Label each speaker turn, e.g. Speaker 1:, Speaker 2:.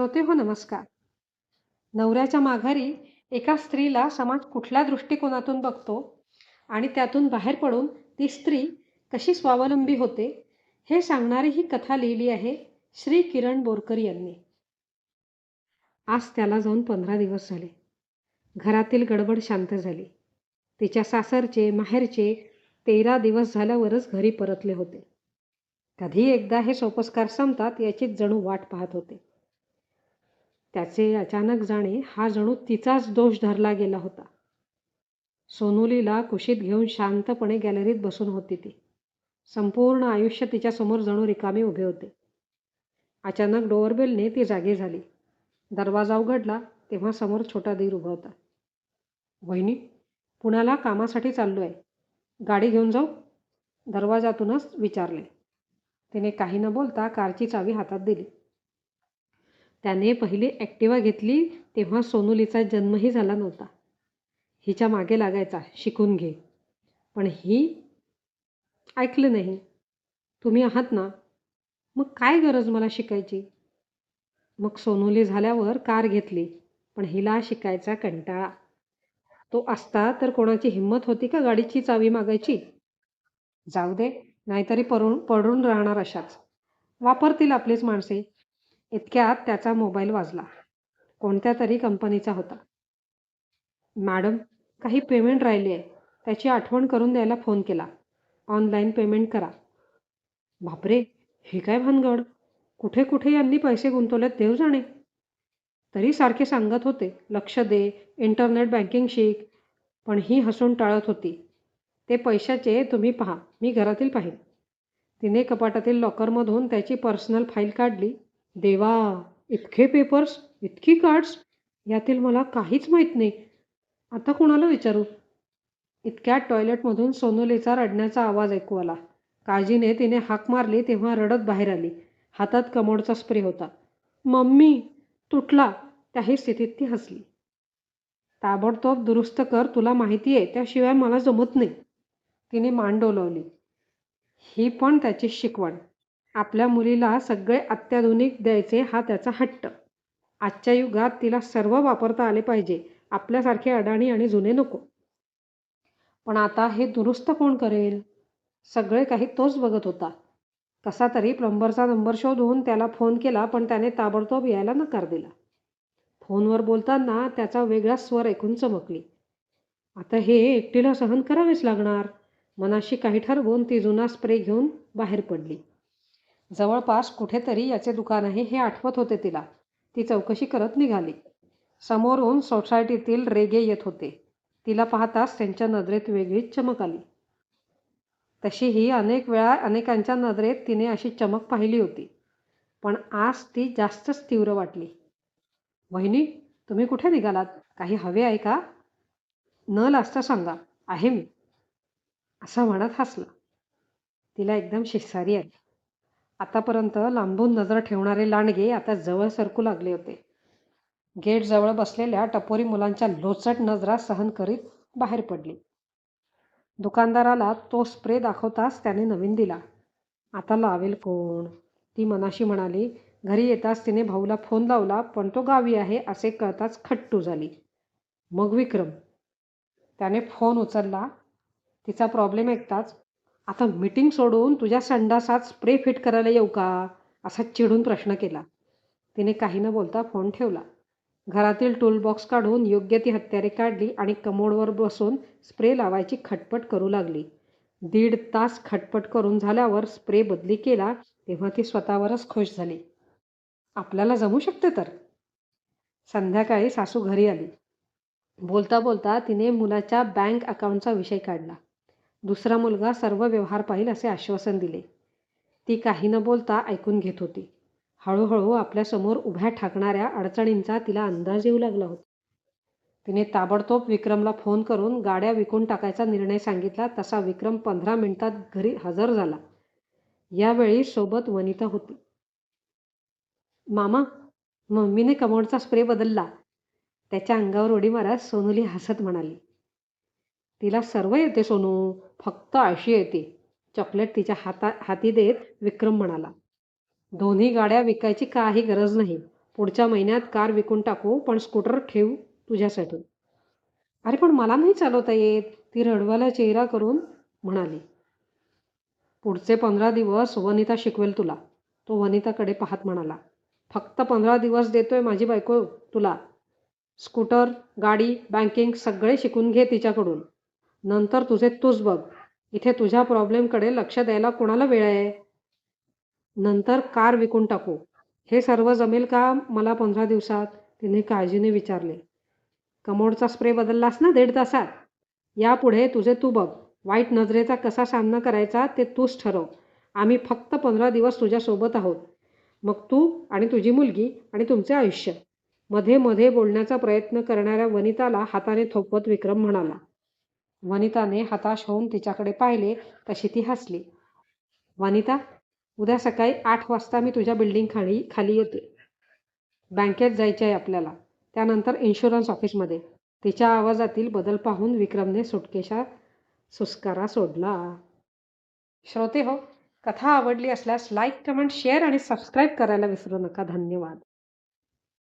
Speaker 1: श्रोते हो नमस्कार. नवऱ्याच्या माघारी एका स्त्रीला समाज कुठल्या दृष्टिकोनातून बघतो आणि त्यातून बाहेर पडून ती स्त्री कशी स्वावलंबी होते हे सांगणारी ही कथा लिहिली आहे श्री किरण बोरकर यांनी. आज त्याला जाऊन पंधरा दिवस झाले. घरातील गडबड शांत झाली. तिच्या सासरचे माहेरचे तेरा दिवस झाल्यावरच घरी परतले होते. कधी एकदा हे सोपस्कार संपतात याचीच जणू वाट पाहत होते. त्याचे अचानक जाणे हा जणू तिचाच दोष धरला गेला होता. सोनुलीला कुशीत घेऊन शांतपणे गॅलरीत बसून होती ती. संपूर्ण आयुष्य तिच्यासमोर जणू रिकामे उभे होते. अचानक डोअरबेलने ती जागी झाली. दरवाजा उघडला तेव्हा समोर छोटा दीर उभा होता. वहिनी पुण्याला कामासाठी चाललो आहे गाडी घेऊन जाऊ? दरवाजातूनच विचारले. तिने काही न बोलता कारची चावी हातात दिली. त्याने पहिली ॲक्टिवा घेतली तेव्हा सोनुलीचा जन्मही झाला नव्हता. हिच्या मागे लागायचा शिकून घे. पण ही ऐकलं नाही. तुम्ही आहात ना? मग काय गरज मला शिकायची? मग सोनुली झाल्यावर कार घेतली पण हिला शिकायचा कंटाळा. तो असता तर कोणाची हिंमत होती का गाडीची चावी मागायची? जाऊ दे नाहीतरी पडून पडून राहणार अशाच. वापरतील आपलीच माणसे. इतक्यात त्याचा मोबाईल वाजला. कोणत्या तरी कंपनीचा होता. मॅडम काही पेमेंट राहिली आहे. त्याची आठवण करून द्यायला फोन केला. ऑनलाईन पेमेंट करा. बापरे ही काय भानगड? कुठे कुठे यांनी पैसे गुंतवलेत देव जाणे. तरी सारखे सांगत होते लक्ष दे इंटरनेट बँकिंग शिक. पण ही हसून टाळत होती. ते पैशाचे तुम्ही पहा मी घरातील पाहीन. तिने कपाटातील लॉकरमधून त्याची पर्सनल फाईल काढली. देवा इतके पेपर्स इतकी कार्ड्स यातील मला काहीच माहीत नाही. आता कोणाला विचारू? इतक्या टॉयलेटमधून सोनोलीचा रडण्याचा आवाज ऐकू आला. काळजीने तिने हाक मारली तेव्हा रडत बाहेर आली. हातात कमोडचा स्प्रे होता. मम्मी तुटला. त्याही स्थितीत ती हसली. ताबडतोब दुरुस्त कर तुला माहिती आहे त्याशिवाय मला जमत नाही. तिने मान डोलवली. ही पण त्याची शिकवण. आपल्या मुलीला सगळे अत्याधुनिक द्यायचे हा त्याचा हट्ट. आजच्या युगात तिला सर्व वापरता आले पाहिजे. आपल्यासारखे अडाणी आणि जुने नको. पण आता हे दुरुस्त कोण करेल? सगळे काही तोच बघत होता. कसा तरी प्लंबरचा नंबर शोधून त्याला फोन केला पण त्याने ताबडतोब यायला नकार दिला. फोनवर बोलताना त्याचा वेगळा स्वर ऐकून चमकली. आता हे एकटीला सहन करावेच लागणार? मनाशी काही ठरवून ती जुना स्प्रे घेऊन बाहेर पडली. जवळपास कुठेतरी याचे दुकान आहे हे आठवत होते तिला. ती चौकशी करत निघाली. समोरून सोसायटीतील रेगे येत होते. तिला पाहताच त्यांच्या नजरेत वेगळीच चमक आली. तशीही अनेक वेळा अनेकांच्या नजरेत तिने अशी चमक पाहिली होती. पण आज ती जास्तच तीव्र वाटली. वहिनी तुम्ही कुठे निघालात? काही हवे आहे का? न लाजता सांगा. आहे मी. असं म्हणत हसला. तिला एकदम शिसारी आली. आतापर्यंत लांबून नजर ठेवणारे लांडगे आता जवळ सरकू लागले होते. गेट जवळ बसलेल्या टपोरी मुलांच्या लोचट नजरा सहन करीत बाहेर पडली. दुकानदाराला तो स्प्रे दाखवताच त्याने नवीन दिला. आता लावेल कोण? ती मनाशी म्हणाली. घरी येताच तिने भाऊला फोन लावला पण तो गावी आहे असे कळताच खट्टू झाली. मग विक्रम? त्याने फोन उचलला. तिचा प्रॉब्लेम ऐकताच आता मीटिंग सोडून तुझ्या संडासात स्प्रे फिट करायला येऊ का? असा चिडून प्रश्न केला. तिने काही न बोलता फोन ठेवला. घरातील टूलबॉक्स काढून योग्य ती हत्यारे काढली आणि कमोडवर बसून स्प्रे लावायची खटपट करू लागली. दीड तास खटपट करून झाल्यावर स्प्रे बदली केला तेव्हा ती स्वतःवरच खुश झाली. आपल्याला जमू शकते तर? संध्याकाळी सासू घरी आली. बोलता बोलता तिने मुलाच्या बँक अकाउंटचा विषय काढला. दुसरा मुलगा सर्व व्यवहार पाहिल असे आश्वासन दिले. ती काही न बोलता ऐकून घेत होती. हळूहळू आपल्यासमोर उभ्या ठाकणाऱ्या अडचणींचा तिला अंदाज येऊ लागला होता. तिने ताबडतोब विक्रमला फोन करून गाड्या विकून टाकायचा निर्णय सांगितला तसा विक्रम पंधरा मिनिटात घरी हजर झाला. यावेळी सोबत वनिता होती. मामा मम्मीने कमोडचा स्प्रे बदलला. त्याच्या अंगावर उडी मारत सोनुली हसत म्हणाली. तिला सर्व येते सोनू. फक्त आळशी येते. चॉकलेट तिच्या हाता हाती देत विक्रम म्हणाला दोन्ही गाड्या विकायची काही गरज नाही. पुढच्या महिन्यात कार विकून टाकू पण स्कूटर ठेवू तुझ्यासाठी. अरे पण मला नाही चालवता येत. ती रडवाला चेहरा करून म्हणाली पुढचे पंधरा दिवस वनिता शिकवेल तुला. तो वनिताकडे पाहत म्हणाला फक्त पंधरा दिवस देतोय माझी बायको तुला. स्कूटर गाडी बँकिंग सगळे शिकून घे तिच्याकडून. नंतर तुझे तूच बघ. इथे तुझ्या प्रॉब्लेमकडे लक्ष द्यायला कोणाला वेळ आहे? नंतर कार विकून टाकू. हे सर्व जमेल का मला पंधरा दिवसात? तिने काळजीने विचारले. कमोडचा स्प्रे बदललास ना दीड तासात? यापुढे तुझे तू बघ. वाईट नजरेचा कसा सामना करायचा ते तूच ठरव. आम्ही फक्त पंधरा दिवस तुझ्यासोबत आहोत. मग तू आणि तुझी मुलगी आणि तुमचे आयुष्य. मध्ये मध्ये बोलण्याचा प्रयत्न करणाऱ्या वनिताला हाताने थोपवत विक्रम म्हणाला. वनिताने हताश होऊन तिच्याकडे पाहिले तशी ती हसली. वनिता उद्या सकाळी आठ वाजता मी तुझ्या बिल्डिंग खाली खाली येते. बँकेत जायचे आहे आपल्याला. त्यानंतर इन्शुरन्स ऑफिसमध्ये तिच्या आवाजातील बदल पाहून विक्रमने सुटकेशा सुस्कारा सोडला. श्रोते हो कथा आवडली असल्यास लाईक कमेंट शेअर आणि सबस्क्राईब करायला विसरू नका. धन्यवाद.